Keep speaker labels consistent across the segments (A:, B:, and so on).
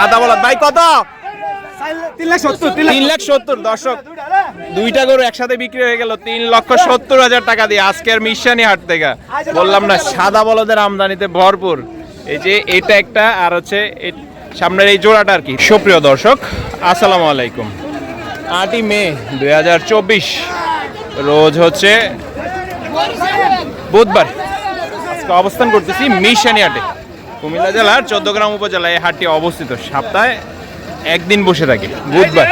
A: সাদা বলদ ভাই কত?
B: তিন লাখ সত্তর
A: দর্শক। দুইটা গরু একসাথে বিক্রি হয়ে গেল তিন লক্ষ সত্তর হাজার টাকা দিয়ে আজকের মিশানি হাট থেকে। বললাম না সাদা বলদের আমদানিতে ভরপুর। এই যে এটা একটা আর হচ্ছে সামনের এই জোড়াটা আর কি। সুপ্রিয় দর্শক আসসালামু আলাইকুম। আটই মে দুই হাজার চব্বিশ রোজ হচ্ছে বুধবার। আজকে অবস্থান করতেছি মিশানি হাটে। কুমিল্লা জেলার চোদ্দগ্রাম উপজেলায় এই হাটটি অবস্থিত। সপ্তাহে একদিন বসে থাকে। বুধবার।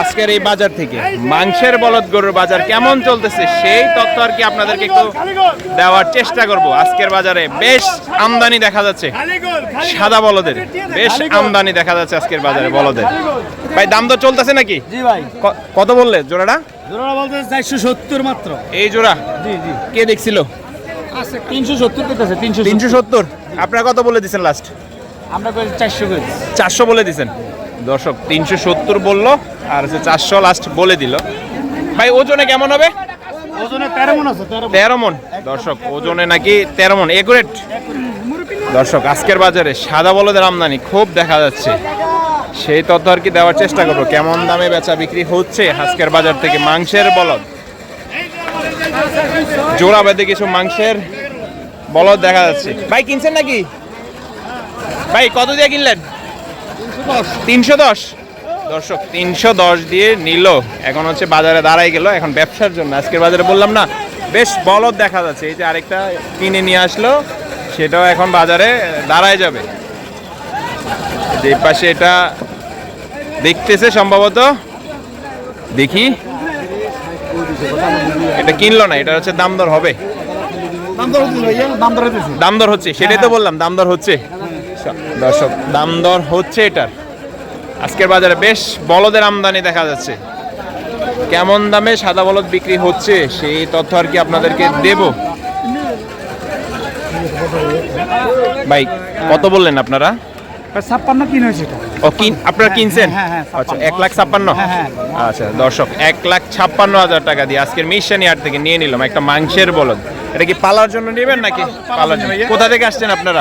A: আজকের এই বাজার থেকে মাংসের বলদ গরুর বাজার কেমন চলতেছে সেই তথ্য আর কি আপনাদেরকে একটু দেওয়ার চেষ্টা করব। আজকের বাজারে বেশ আমদানি দেখা যাচ্ছে। সাদা বলদের। বেশ আমদানি দেখা যাচ্ছে আজকের বাজারে বলদের। ভাই দাম তো চলতেছে নাকি?
B: জি ভাই।
A: কত বললে জোড়াটা?
B: জোড়া বলতে চারশো সত্তর মাত্র।
A: এই জোড়া?
B: জি জি।
A: কে দেখছিল?
B: আছে তিনশো সত্তর পেতেছে তিনশো
A: তিনশো সত্তর? আপনারা কত বলে দিচ্ছেন লাস্ট
B: আমরা চারশো
A: চারশো বলে দিছেন। দর্শক তিনশো সত্তর বলল আর হচ্ছে চারশো লাস্ট বলে দিল। ভাই ওজনে কেমন হবে?
B: ওজনে তেরো মন আছে তেরো
A: মন। দর্শক ওজনে নাকি তেরো মন। একুরেট দর্শক আজকের বাজারে সাদা বলদের আমদানি খুব দেখা যাচ্ছে। সেই তথ্য আর কি দেওয়ার চেষ্টা করব। কেমন দামে বেচা বিক্রি হচ্ছে আজকের বাজার থেকে মাংসের বলদ? জোড়া বেঁধে কিছু মাংসের বলদ দেখা যাচ্ছে। ভাই, কিনছেন নাকি? ভাই, কত দিয়ে কিনলেন? তিনশো দশ। দর্শক, তিনশো দশ দিয়ে নিল। এখন হচ্ছে বাজারে দাঁড়াই গেল। এখন ব্যবসার জন্য। আজকের বাজারে বললাম না, বেশ বলদ দেখা যাচ্ছে। এই যে আরেকটা কিনে নিয়ে আসলো, সেটাও এখন বাজারে দাঁড়ায় যাবে। যে পাশে এটা দেখতেছে সম্ভবত। দেখি। এটা কিনলো না, এটা হচ্ছে দাম দর হবে।
B: দাম দর হচ্ছে
A: সেটাই তো বললাম দাম দর হচ্ছে। দর্শক দাম দর হচ্ছে এটার। আজকের বাজারে বেশ বলদের আমদানি দেখা যাচ্ছে। কেমন দামে সাদা বলদ বিক্রি হচ্ছে সেই তথ্য আর কি আপনাদেরকে দেব। ভাই কত বললেন আপনারা?
B: ছাপ্পান্ন কিনে হয়েছে
A: ও কিন আপনারা কিনছেন?
B: হ্যাঁ, হ্যাঁ,
A: আচ্ছা এক লাখ ছাপ্পান্ন?
B: হ্যাঁ, হ্যাঁ।
A: আচ্ছা দর্শক এক লাখ ছাপ্পান্ন হাজার টাকা দিয়ে আজকের মিশানি হাট থেকে নিয়ে নিলাম একটা মাংসের বলদ। এটা কি পালার জন্য নেবেন নাকি? পালার জন্য কোথা থেকে আসছেন আপনারা?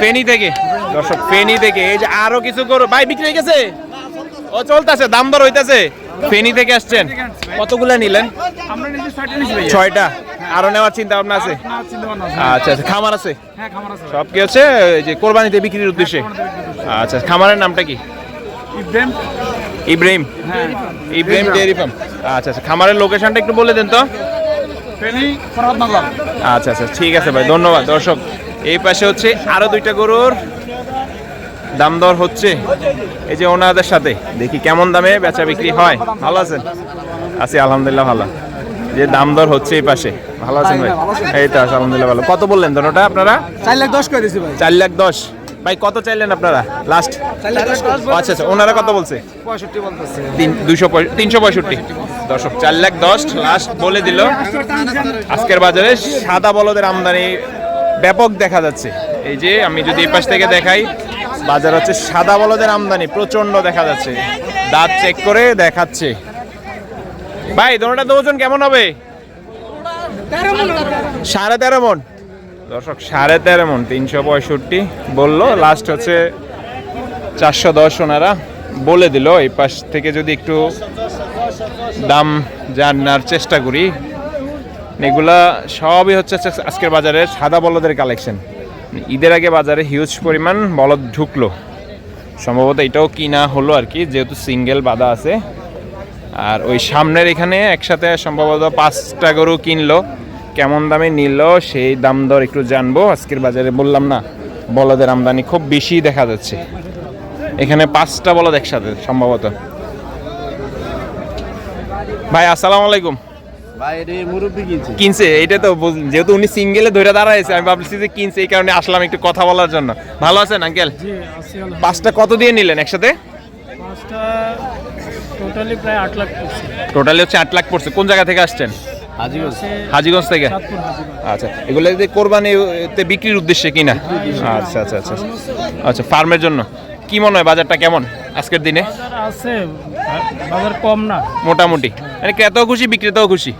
A: ফেনি থেকে দর্শক ফেনি থেকে। এই যে আরও কিছু করো ভাই বিক্রি হয়ে গেছে? ও চলতেছে দাম দর হইতাছে। ফেনি থেকে আসছেন। কতগুলা নিলেন?
B: ছয়টা
A: আরও নেওয়ার চিন্তা ভাবনা আছে আচ্ছা আচ্ছা খামার আছে?
B: হ্যাঁ খামার আছে।
A: সব কি এই যে কোরবানিতে বিক্রির উদ্দেশ্যে? আচ্ছা খামারের নামটা কি?
B: ইব্রাহিম।
A: ইব্রাহিম।
B: হ্যাঁ
A: ইব্রাহিম ডেয়ারি ফার্ম। আচ্ছা আচ্ছা খামারের লোকেশনটা একটু বলে দেন তো। আচ্ছা আচ্ছা ঠিক আছে ভাই ধন্যবাদ। দর্শক এই পাশে হচ্ছে আরও দুইটা গরুর দাম দর হচ্ছে। এই যে ওনাদের সাথে দেখি কেমন দামে বেচা বিক্রি হয়। ভালো আছেন? আছি আলহামদুলিল্লাহ ভালো। যে দাম দর হচ্ছে এই পাশে ভালো আছেন ভাই? এই তো আছে আলহামদুলিল্লাহ ভালো। কত বললেন দোনোটা আপনারা?
B: চার লাখ দশ করে দিয়েছি ভাই।
A: চার লাখ দশ। ভাই কত চাইলেন আপনারা? লাস্ট আচ্ছা আচ্ছা ওনারা কত বলছে? দুশো তিনশো পঁয়ষট্টি। দর্শক চার লাখ দশ লাস্ট বলে দিল। আজকের বাজারে সাদা বলদের আমদানি ব্যাপক দেখা যাচ্ছে। এই যে আমি যদি এই পাশ থেকে দেখাই বাজার হচ্ছে সাদা বলদের আমদানি প্রচণ্ড দেখা যাচ্ছে। দাঁত চেক করে দেখাচ্ছে। ভাই দোনোটা তো ওজন কেমন হবে? সাড়ে তেরো মন। দর্শক, সাড়ে তেরো মন, তিনশো পঁয়ষট্টি বলল। লাস্ট হচ্ছে চারশো দশ ওনারা বলে দিল। এই পাশ থেকে যদি একটু দাম জানার চেষ্টা করি, এগুলা সবই হচ্ছে আজকের বাজারে সাদা বলদের কালেকশন ঈদের আগে বাজারে হিউজ পরিমাণ বলদ ঢুকলো। সম্ভবত এটাও কিনা হলো আর কি, যেহেতু সিঙ্গেল বাধা আছে। আর ওই সামনের এখানে একসাথে সম্ভবত পাঁচটা গরু কিনলো। কেমন দামে নিল সেই দাম দর একটু জানব। আজকের বাজারে বললাম না বলদের আমদানি খুব বেশি দেখা যাচ্ছে। এখানে পাঁচটা বলদ একসাথে সম্ভবত। ভাই আসসালামু আলাইকুম।
B: কিনছে।
A: কিনছে এটা তো যেহেতু উনি সিঙ্গেলে ধরে দাঁড়াইছে আমি ভাবছি যে কিনছে এই কারণে আসলাম একটু কথা বলার জন্য। ভালো আছেন আঙ্কেল পাঁচটা কত দিয়ে নিলেন একসাথে?
B: টোটালি প্রায় আট লাখ
A: টোটালি হচ্ছে আট লাখ পড়ছে। কোন জায়গা থেকে আসছেন?
B: হাজিগঞ্জ?
A: থেকে? আচ্ছা এগুলো যদি কোরবানিতে বিক্রির উদ্দেশ্যে কিনা? আচ্ছা আচ্ছা আচ্ছা। আচ্ছা ফার্মের জন্য। কি মনে হয় বাজারটা কেমন আজকের দিনে?
B: আছে বাজার কম না।
A: মোটামুটি। মানে ক্রেতাও খুশি বিক্রেতাও খুশি।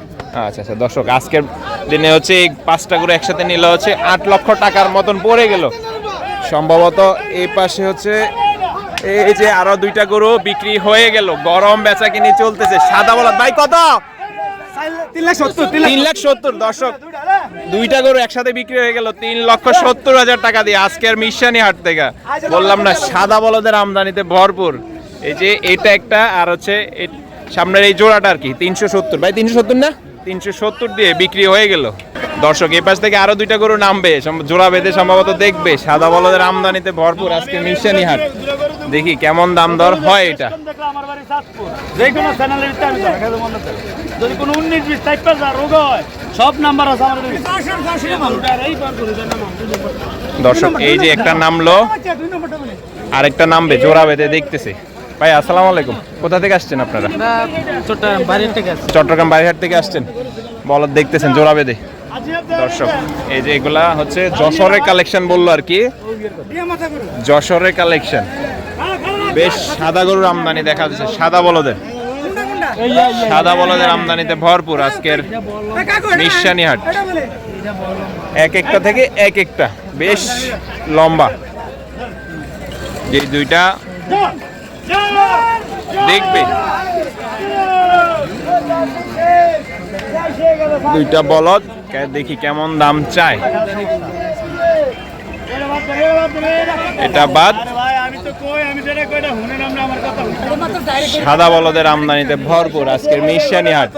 A: আচ্ছা আচ্ছা দর্শক আজকের দিনে হচ্ছে এই পাঁচটা করে একসাথে নিলে হচ্ছে আট লক্ষ টাকার মতন পড়ে গেল। সম্ভবত এই পাশে হচ্ছে এই যে আরও দুইটা গরু বিক্রি হয়ে গেল। গরম বেচা কিনে চলতেছে। সাদা বলা ভাই কত?
C: তিন লাখ সত্তর
A: দর্শক। দুইটা গরু একসাথে বিক্রি হয়ে গেল তিন লক্ষ সত্তর হাজার টাকা দিয়ে। আজকের মিশানি হাট থেকে। বললাম না সাদা বলদের আমদানিতে ভরপুর। এই যে এটা একটা আর হচ্ছে সামনের এই জোড়াটা আর কি তিনশো সত্তর। ভাই তিনশো সত্তর না? তিনশো সত্তর দিয়ে বিক্রি হয়ে গেল। দর্শক এই পাশ থেকে আরও দুইটা গরু নামবে। জোড়া বেঁধে সম্ভবত দেখবে। সাদা বলদের আমদানিতে ভরপুর আজকে মিশানি হাট। দেখি কেমন দাম দর হয় এটা।
B: দেখলাম আমার বাড়ি যে কোনো চ্যানেলের যদি কোনো উনিশ বিশ টাইপ রোগ হয় সব নাম্বার আছে আমার
A: দর্শক এই যে একটা নামলো আরেকটা নামবে জোড়া বেঁধে দেখতেছে। ভাই আসসালামু আলাইকুম। কোথা থেকে আসছেন আপনারা? চট্টগ্রাম বাইরহাট থেকে আসছেন? বলদ দেখতেছেন জোড়া বেঁধে। দর্শক এই যে এগুলা হচ্ছে যশোরের কালেকশন বলল আর কি। যশোরের কালেকশন। বেশ সাদা গরুর আমদানি দেখা যাচ্ছে। সাদা বলদের সাদা বলদের আমদানিতে ভরপুর আজকের নিঃসানি হাট। এক একটা থেকে এক একটা। বেশ লম্বা। যে দুইটা দেখবে। দুইটা বলদ দেখি কেমন দাম চায়। এটা বাদ।
B: ভাই আমি তো কই আমি যেটা কই এটা হুনে নামলে আমার কথা হুনে
A: সাদা বলদের আমদানিতে ভরপুর আজকের মিশানি হাট।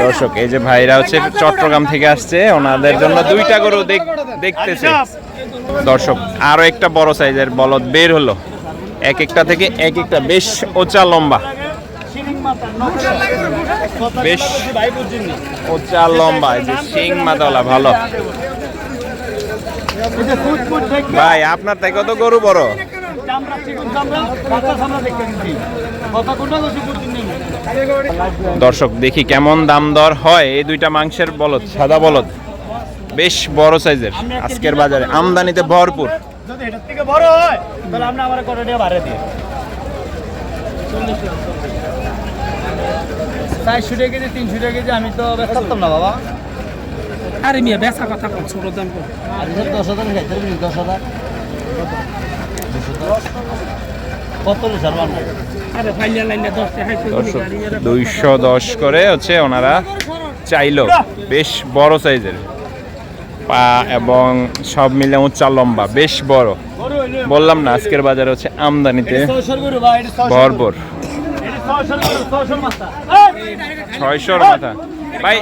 A: দর্শক এই যে ভাইরা হচ্ছে চট্টগ্রাম থেকে আসছে ওনাদের জন্য দুইটা গরু দেখ- দেখতেছে। দর্শক আরও একটা বড় সাইজের বলদ বের হলো। এক একটা থেকে এক একটা বেশ ওচা লম্বা। বেশ।
B: বুঝছেন
A: লম্বা যে শিং মাদলা, ভালো। ভাই, আপনার থেকে তো গরু বড়। দর্শক, দেখি কেমন দাম দর হয়। এই দুইটা মাংসের বলদ, সাদা বলদ। বেশ বড় সাইজের। আজকের বাজারে আমদানিতে ভরপুর।
B: বড় হয়, তাহলে আপনি আমার কত টাকা ভাড়া দিয়ে চারশো টাকা কেজি তিনশো টাকা কেজি আমি তো না বাবা।
D: আরে মিয়া বেচা কথা কম ছোট দাম কম
B: দশ হাজার খাইতে দশ হাজার।
A: দুইশো দশ করে হচ্ছে ওনারা চাইলো। বেশ বড় সাইজের। পা এবং সব মিলে উচ্চা লম্বা বেশ বড়। বললাম না আজকের বাজারে হচ্ছে আমদানিতে
B: এটা ছয়শোর মাথা।
A: ভাই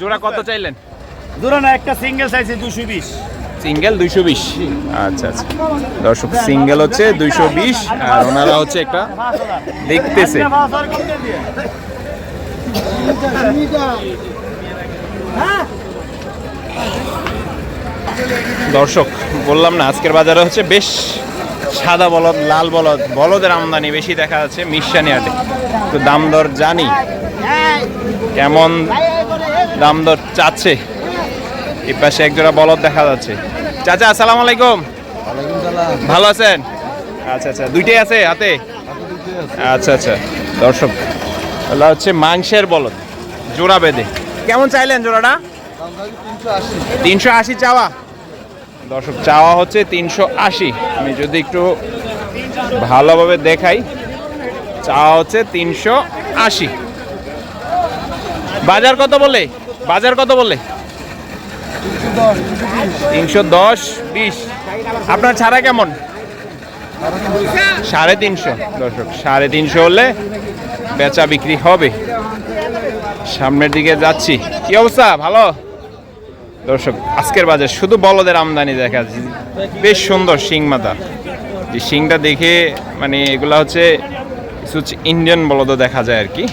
A: জোড়া কত চাইলেন?
B: দূরে না একটা সিঙ্গেল সাইজে দুশো বিশ।
A: সিঙ্গেল দুইশো বিশ। আচ্ছা আচ্ছা। দর্শক সিঙ্গেল হচ্ছে দুইশো বিশ আর ওনারা হচ্ছে একটা দেখতেছে। দর্শক বললাম না আজকের বাজারে হচ্ছে বেশ সাদা বলদ লাল বলদ বলদের আমদানি বেশি দেখা যাচ্ছে মিশানি হাটে তো দাম দর জানি কেমন দাম দর চাচ্ছে। এই পাশে একজোড়া বলদ দেখা যাচ্ছে। চাচা আসসালামু আলাইকুম। ভালো আছেন? আচ্ছা আচ্ছা দুইটাই আছে হাতে? আচ্ছা আচ্ছা দর্শক এগুলো হচ্ছে মাংসের বলদ জোড়া বেঁধে। কেমন চাইলেন জোড়াটা? তিনশো আশি চাওয়া। দর্শক, চাওয়া হচ্ছে তিনশো আশি। আমি যদি একটু ভালোভাবে দেখাই, চাওয়া হচ্ছে তিনশো আশি। বাজার কত বলে? বাজার কত বলে? তিনশো দশ, বিশ। আপনার ছাড়া কেমন? সাড়ে তিনশো। দর্শক, সাড়ে তিনশো হলে বেচা বিক্রি হবে। সামনের দিকে যাচ্ছি। কি অবস্থা? ভালো? দর্শক আজকের বাজার শুধু বলদের আমদানি দেখা যাচ্ছে। বেশ সুন্দর শিং মাথা। যে শিংটা দেখে মানে এগুলা হচ্ছে কিছু ইন্ডিয়ান বলদও দেখা যায় আর কি।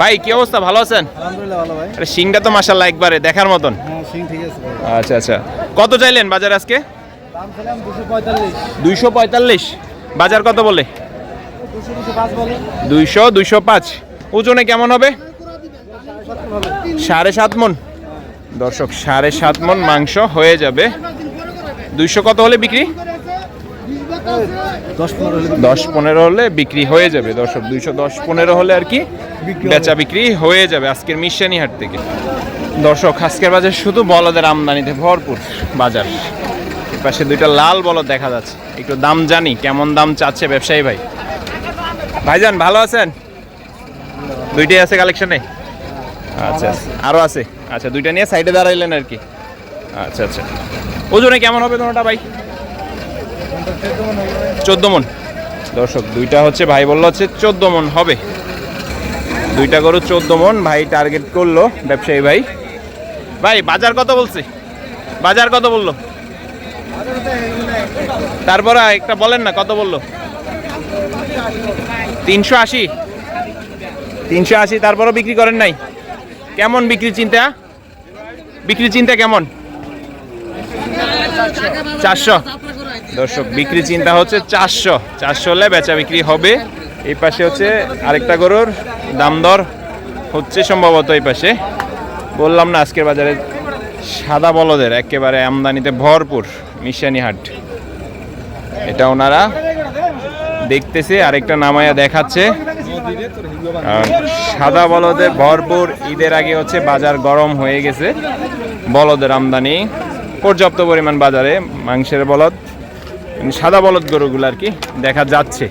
A: ভাই কি অবস্থা? ভালো আছেন?
C: আলহামদুলিল্লাহ ভালো ভাই।
A: আরে শিংটা তো মাসাল্লাহ একবারে দেখার মতন।
C: হ্যাঁ সিং ঠিক আছে
A: আচ্ছা আচ্ছা। কত চাইলেন বাজার আজকে? দুইশো পঁয়তাল্লিশ। বাজার কত বলে? দুইশো দুইশো পাঁচ। ওজনে কেমন হবে? সাড়ে সাত মন। দর্শক, সাড়ে সাত মন মাংস হয়ে যাবে। দুইশো কত হলে বিক্রি?
C: দশ পনেরো হলে
A: বিক্রি হয়ে যাবে। দর্শক, দুইশো দশ পনেরো হলে আর কি বেচা বিক্রি হয়ে যাবে আজকের মিশানি হাট থেকে। দর্শক, আজকের বাজার শুধু বলদের আমদানিতে ভরপুর বাজার। পাশে দুইটা লাল বলদ দেখা যাচ্ছে। একটু দাম জানি, কেমন দাম চাচ্ছে ব্যবসায়ী ভাই? ভাইজান, ভালো আছেন? দুইটাই আছে কালেকশনে আচ্ছা আচ্ছা। আরও আছে? আচ্ছা দুইটা নিয়ে সাইডে দাঁড়াইলেন আর কি। আচ্ছা আচ্ছা। ওজনে কেমন হবে তোমারটা ভাই? চোদ্দ মন। দর্শক দুইটা হচ্ছে ভাই বলল হচ্ছে চোদ্দ মন হবে। দুইটা গরু চোদ্দ মন ভাই টার্গেট করল ব্যবসায়ী ভাই। ভাই বাজার কত বলছে? বাজার কত বলল? তারপরে একটা বলেন না কত বলল? তিনশো আশি। তিনশো আশি তারপরও বিক্রি করেন নাই? কেমন বিক্রি চিন্তা? বিক্রি চিন্তা কেমন? চারশো। দর্শক বিক্রি চিন্তা হচ্ছে চারশো। চারশো হলে বেচা বিক্রি হবে। এই পাশে হচ্ছে আরেকটা গরুর দাম দর হচ্ছে সম্ভবত এই পাশে। বললাম না আজকের বাজারে সাদা বলদের, একেবারে আমদানিতে ভরপুর মিশানি হাট। এটা ওনারা দেখতেছে, আরেকটা নামায়া দেখাচ্ছে। সাদা বলদে ভরপুর ঈদের আগে হচ্ছে বাজার গরম হয়ে গেছে। বলদের আমদানি, পর্যাপ্ত পরিমাণ বাজারে মাংসের বলদ, সাদা বলদ গরুগুলো আর কি দেখা যাচ্ছে।